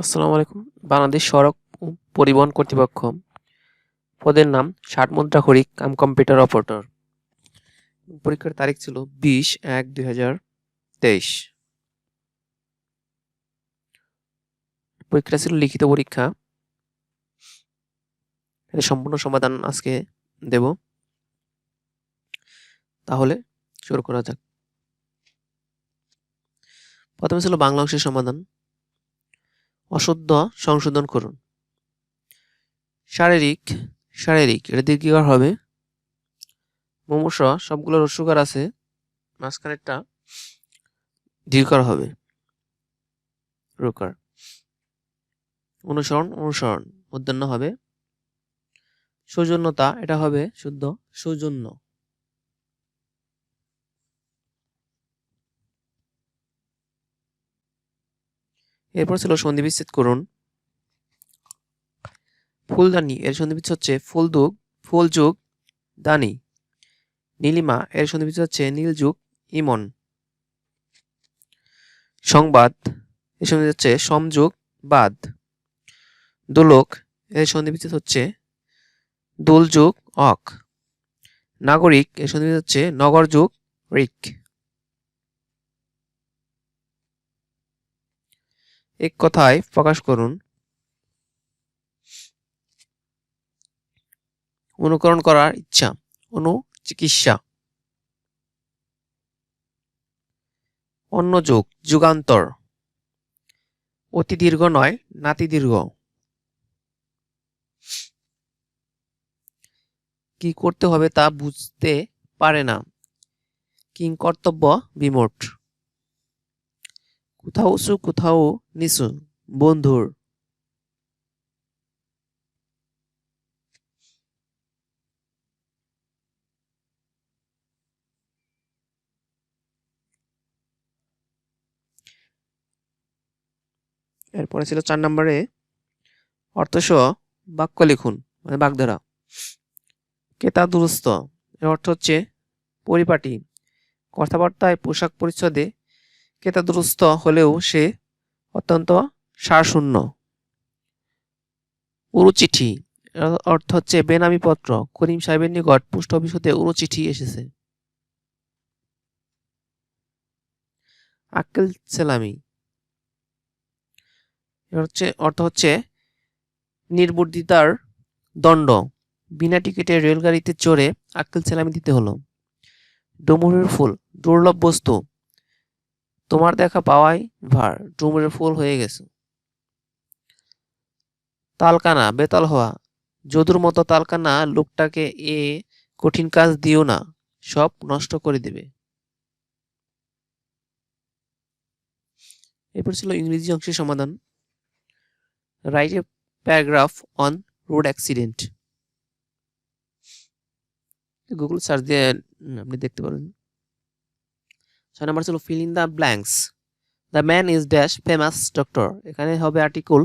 আসসালামু আলাইকুম। বাংলাদেশ সড়ক পরিবহন কর্তৃপক্ষ। পদের নাম ষাট মুদ্রা হরিক কাম কম্পিউটার অপারেটর পরীক্ষার তারিখ ছিল বিশ এক দুই হাজার তেইশ। পরীক্ষাটা ছিল লিখিত পরীক্ষা। এর সম্পূর্ণ সমাধান আজকে দেব। তাহলে শুরু করা যাক। প্রথমে ছিল বাংলা অংশের সমাধান। অশুদ্ধ সংশোধন করুন। শারীরিক শারীরিক, এটা দীর্ঘিকার হবে? মুমূর্ষ, সবগুলো রস্যকার আছে, মাঝখানেরটা দীর্ঘকার হবে। রুকার অনুসরণ অনুসরণ মধ্যাহ্ন হবে। সৌজন্যতা, এটা হবে শুদ্ধ সৌজন্য। এরপর ছিল সন্ধি বিচ্ছেদ করুন। ফুলদানি, এর সন্ধি বিচ্ছেদ হচ্ছে ফুলদুগ, ফুলযুগ, দানি। নীলিমা, এর সন্ধি বিচ্ছেদ হচ্ছে নীলযুগ, ইমন। সংবাদ, এর সন্ধি হচ্ছে সমযুগ, বাদ। দোলক, এর সন্ধি বিচ্ছেদ হচ্ছে দোলযুগ, অক। নাগরিক, এর সন্ধি বিচ্ছেদ হচ্ছে নগর যুগ রিক এক কথায় প্রকাশ করুন। অনুকরণ করার ইচ্ছা অনু চিকিৎসা অন্য যুগ যুগান্তর। অতি দীর্ঘ নয়, নাতি দীর্ঘ। কি করতে হবে তা বুঝতে পারে না। কিং কর্তব্য বিমোট কোথাও উঁচু কোথাও নিচু, বন্ধুর। এরপরে ছিল চার নম্বরে অর্থসহ বাক্য লিখুন মানে বাগধারা। কেতা দুরস্ত এর অর্থ হচ্ছে পরিপাটি। কথাবার্তায় পোশাক পরিচ্ছদে কেতাদুরস্ত হলেও সে অত্যন্ত সারশূন্য। উরুচিঠি অর্থ হচ্ছে বেনামি পত্র। করিম সাহেবের নিকট পোস্ট অফিস হতে উরুচিঠি এসেছে। আক্কেল সেলামি। হচ্ছে, অর্থ হচ্ছে নির্বুদ্ধিতার দণ্ড। বিনা টিকিটে রেলগাড়িতে চড়ে আক্কেল সেলামি দিতে হলো। ডুমুরের ফুল, দুর্লভ বস্তু। তোমার দেখা পাওয়াই ভার ডুমুরের ফুল হয়ে গেছে। তালকানা, বেতাল হওয়া, যদুর মতো তালকানা লোকটাকে এ কঠিন কাজ দিও না, সব নষ্ট করে দেবে। এরপর ছিল ইংরেজি অংশের সমাধান। Write a paragraph on road accident Google search দিয়ে আপনি দেখতে পারেন। ছয় নম্বর ছিল fill in the blanks the man is dash famous doctor এখানে হবে article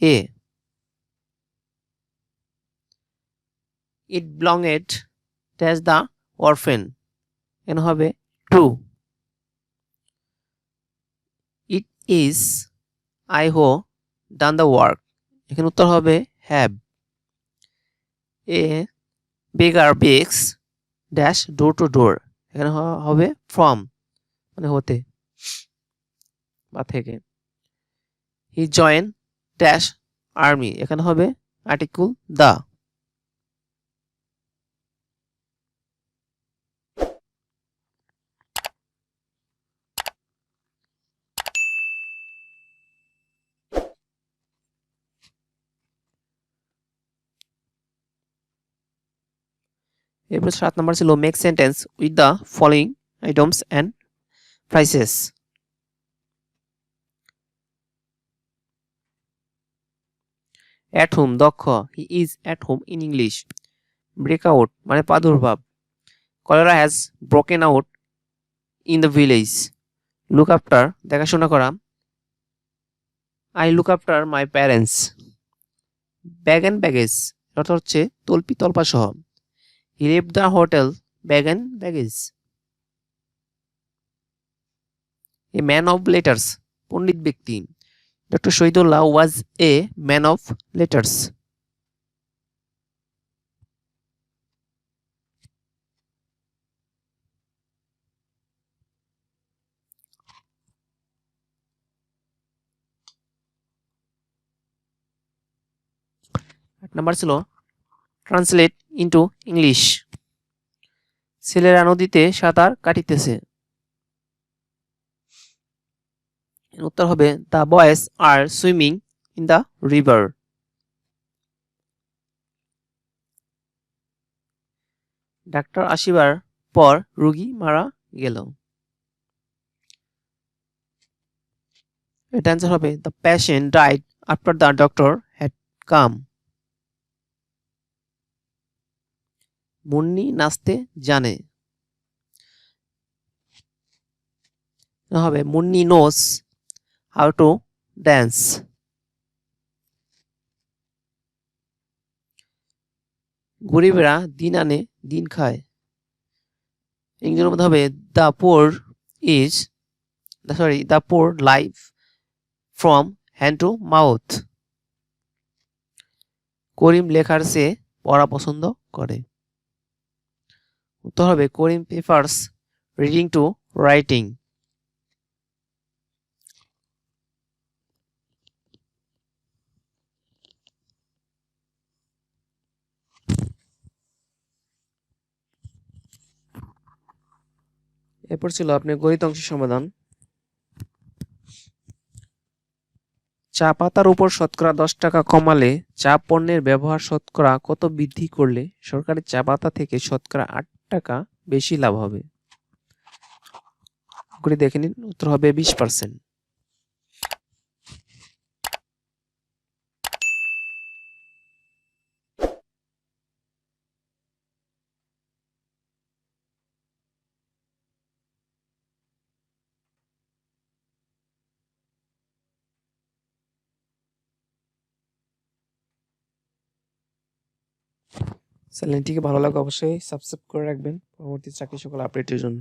a it belonged dash the orphan এখানে হবে টু ইট ইজ আই হো ডান দ্য ওয়ার্ক এখানে উত্তর হবে have a beggar begs dash door to door এখানে হবে ফ্রম মানে হতে। বা থেকে। হি জয়েন ড্যাশ আর্মি এখানে হবে আর্টিকুল দা এরপর সাত নম্বর ছিল make sentence with the following items and prices at home দক্ষ he is at home in English break out মানে প্রাদুর্ভাব। Cholera has broken out in the village look after দেখাশোনা করা। I look after my parents bag and baggage অর্থ হচ্ছে তল্পি তল্পা সহ। He leave the hotel bag and baggage a man of letters পণ্ডিত ব্যক্তি। Doctor Shahidullah was a man of letters number ছিল translate into English ছেলেরা নদীতে সাঁতার কাটিতেছে এর উত্তর হবে the boys are swimming in the river doctor আসিবার পর রুগী মারা গেল। এটা অ্যান্সার হবে the patient died after the doctor had come Munni নাচতে জানে। হবে, Munni knows how to dance গরিবেরা দিন আনে, দিন খায়। ইংরেজির মধ্যে হবে the poor is sorry the poor life from hand to mouth Karim লেখার সে পড়া পছন্দ করে। উত্তর হবে, Karim prefers reading to writing এরপর ছিল আপনি গণিত অংশের সমাধান। চা পাতার উপর শতকরা দশ টাকা কমালে চা পণ্যের ব্যবহার শতকরা কত বৃদ্ধি করলে সরকারি চা পাতা থেকে শতকরা আট টাকা বেশি লাভ হবে? দেখে নিন, উত্তর হবে বিশ পার্সেন্ট। চ্যানেলটিকে ভালো লাগে অবশ্যই সাবস্ক্রাইব করে রাখবেন পরবর্তী চাকরি সকল আপডেটের জন্য।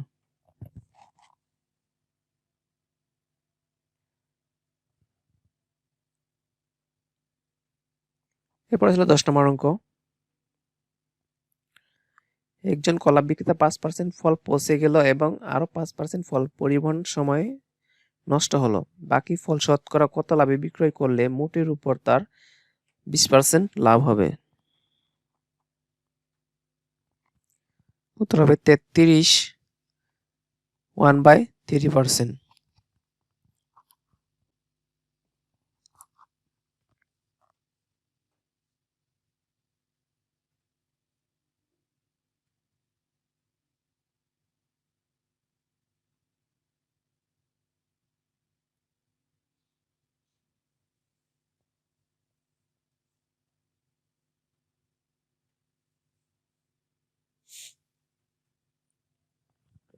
এরপরে ছিল দশ নম্বর অঙ্ক। একজন কলা বিক্রেতা পাঁচ পার্সেন্ট ফল পচে গেল এবং আরও পাঁচ পার্সেন্ট ফল পরিবহন সময়ে নষ্ট হলো। বাকি ফল শতকরা কত লাভে বিক্রয় করলে মোটের উপর তার বিশ পার্সেন্ট লাভ হবে? উত্তর হবে তেত্রিশ ওয়ান বাই থ্রি পার্সেন্ট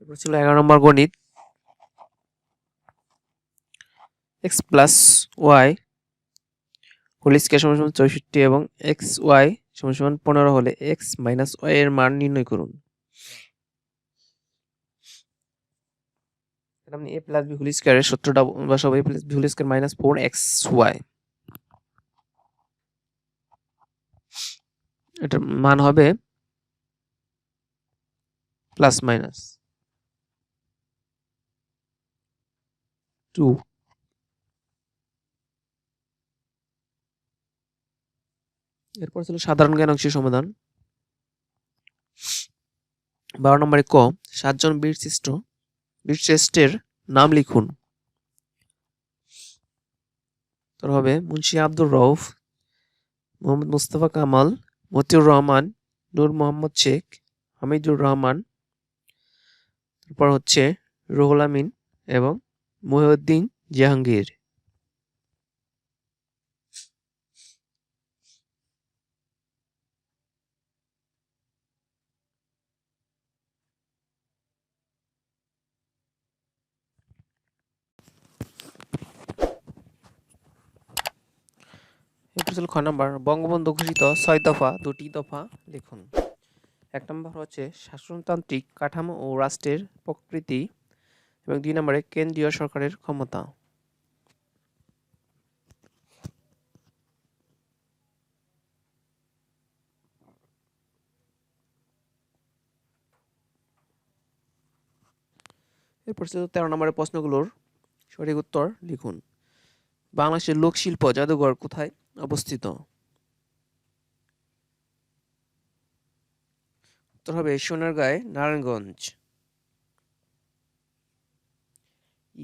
এরপর ছিল এগারো নম্বর গণিত। X plus y whole square সমান সমান চৌষট্টি এবং এক্স ওয়াই সমান সমান পনেরো হলে এক্স মাইনাস ওয়াই এর মান নির্ণয় করুন। আপনি এ প্লাস বি হোল স্কয়ারের সূত্রটা বসাবো a plus b whole square minus four x y এটার মান হবে প্লাস মাইনাস টু এরপর ছিল সাধারণ জ্ঞান অংশের সমাধান। বারো নম্বরে ক, সাতজন বীরশ্রেষ্ঠ, বীরশ্রেষ্ঠের নাম লিখুন। তোর হবে মুন্সি আব্দুর রউফ, মোহাম্মদ মুস্তফা কামাল, মতিউর রহমান, নূর মোহাম্মদ শেখ, হামিদুর রহমান। তারপর হচ্ছে রুহুল আমিন এবং মহিউদ্দিন জাহাঙ্গীর। খ নম্বর বঙ্গবন্ধু ঘোষিত ছয় দফা, দুটি দফা লিখুন। এক নম্বর হচ্ছে শাসনতান্ত্রিক কাঠামো ও রাষ্ট্রের প্রকৃতি এবং দুই নম্বরে কেন্দ্রীয় সরকারের ক্ষমতা। এরপর তেরো নম্বরের প্রশ্নগুলোর সঠিক উত্তর লিখুন। বাংলাদেশের লোকশিল্প জাদুঘর কোথায় অবস্থিত? উত্তর হবে সোনারগাঁয়, নারায়ণগঞ্জ।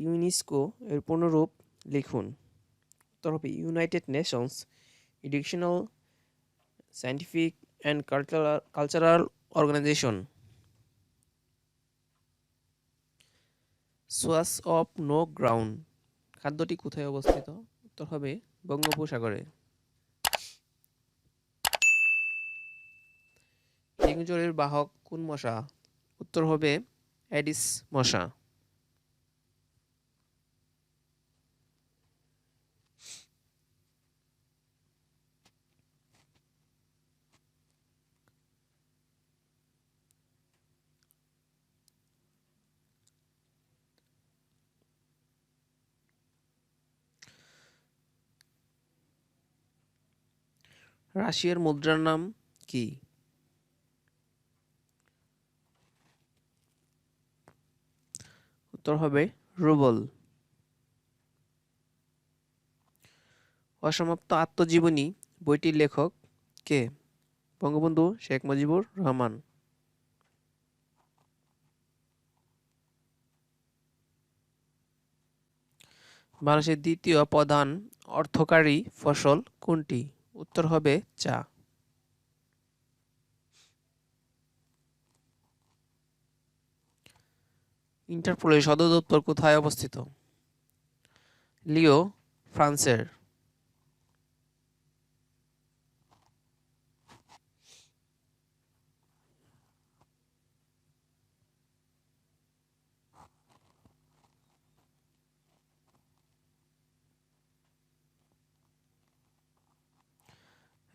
ইউনেস্কো এর পুনরূপ লিখুন। উত্তর হবে United Nations Educational Scientific and Cultural Cultural Organization সোয়াস of no ground খাদ্যটি কোথায় অবস্থিত? উত্তর হবে বঙ্গোপসাগরে। ডেঙ্গু বাহক কোন মশা? উত্তর হবে অ্যাডিস মশা। রাশিয়ার মুদ্রার নাম কি? উত্তর হবে রুবল। অসমাপ্ত আত্মজীবনী বইটির লেখক কে? বঙ্গবন্ধু শেখ মুজিবুর রহমান। বাংলাদেশের দ্বিতীয় প্রধান অর্থকারী ফসল কোনটি? উত্তর হবে চা। ইন্টারপোলের সদর দপ্তর কোথায় অবস্থিত? লিও ফ্রান্সের।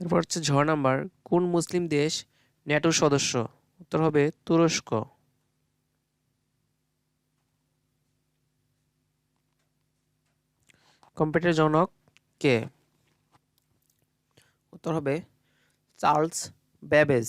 এরপর হচ্ছে ঝ নাম্বার, কোন মুসলিম দেশ ন্যাটো সদস্য? উত্তর হবে তুরস্ক। কম্পিউটার জনক কে? উত্তর হবে চার্লস ব্যাবেজ।